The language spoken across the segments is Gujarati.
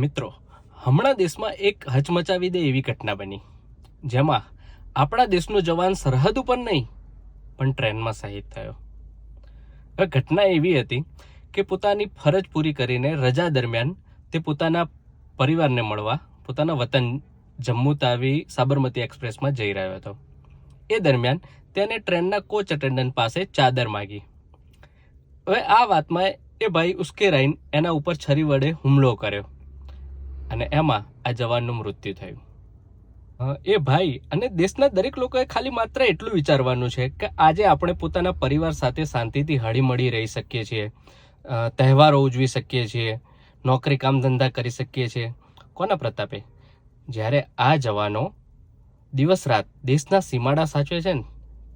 મિત્રો, હમણાં દેશમાં એક હચમચાવી દે એવી ઘટના બની. જેમાં આપણા દેશનો જવાન સરહદ ઉપર નહીં, પણ ટ્રેનમાં શહીદ થયો. હવે ઘટના એવી હતી કે પોતાની ફરજ પૂરી કરીને રજા દરમિયાન તે પોતાના પરિવારને મળવા, પોતાના વતન જમ્મુ તાવી સાબરમતી એક્સપ્રેસમાં જઈ રહ્યો હતો. એ દરમિયાન તેને ટ્રેનના કોચ અટેન્ડન્ટ પાસે ચાદર માગી. હવે આ વાતમાં એ ભાઈ ઉશ્કેરાઈને એના ઉપર છરી વડે હુમલો કર્યો. અને એમાં આ જવાનનું મૃત્યુ થયું. એ ભાઈ અને દેશના દરેક લોકોએ ખાલી માત્ર એટલું વિચારવાનું છે કે આજે આપણે પોતાના પરિવાર સાથે શાંતિથી હળીમળી રહી શકીએ છીએ તહેવારો ઉજવી શકીએ છીએ, નોકરી કામ ધંધા કરી શકીએ છીએ. કોના પ્રતાપે? જ્યારે આ જવાનો દિવસ રાત દેશના સીમાડા સાચવે છે ને,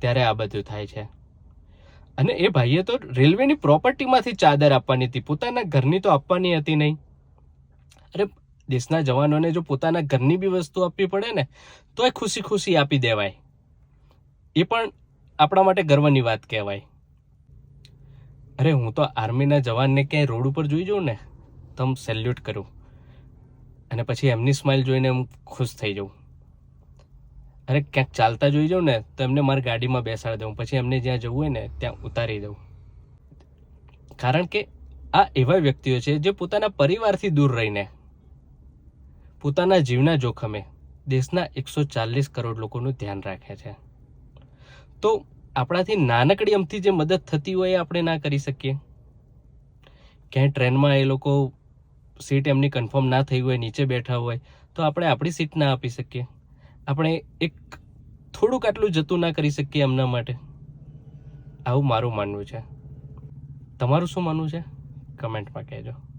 ત્યારે આ બધું થાય છે. અને એ ભાઈએ તો રેલવેની પ્રોપર્ટીમાંથી ચાદર આપવાની હતી, પોતાના ઘરની તો આપવાની હતી નહીં. અરે દેશના જવાનોને જો પોતાના ઘરની બી વસ્તુ આપવી પડે ને તો એ ખુશી ખુશી આપી દેવાય. એ પણ આપણા માટે ગર્વની વાત કહેવાય. અરે, હું તો આર્મીના જવાનને ક્યાંય રોડ ઉપર જોઈ જાઉં ને, તો હું સેલ્યુટ કરું. અને પછી એમની સ્માઇલ જોઈને હું ખુશ થઈ જાઉં. અરે, ક્યાંક ચાલતા જોઈ જાઉં ને, તો એમને મારી ગાડીમાં બેસાડી દઉં. પછી એમને જ્યાં જવું હોય ને, ત્યાં ઉતારી દઉં. કારણ કે આ એવા વ્યક્તિઓ છે જે પોતાના પરિવારથી દૂર રહીને પોતાના જીવના જોખમે દેશના એકસો ચાલીસ કરોડ લોકોનું ધ્યાન રાખે છે. તો આપણાથી નાનકડી અમથી જે મદદ થતી હોય એ આપણે ના કરી શકીએ. ક્યાંય ટ્રેનમાં એ લોકો સીટ એમની કન્ફર્મ ના થઈ હોય, નીચે બેઠા હોય, તો આપણે આપણી સીટ ના આપી શકીએ. આપણે એક થોડુંક આટલું જતું ના કરી શકીએ એમના માટે. આવું મારું માનવું છે. તમારું શું માનવું છે? કમેન્ટમાં કહેજો.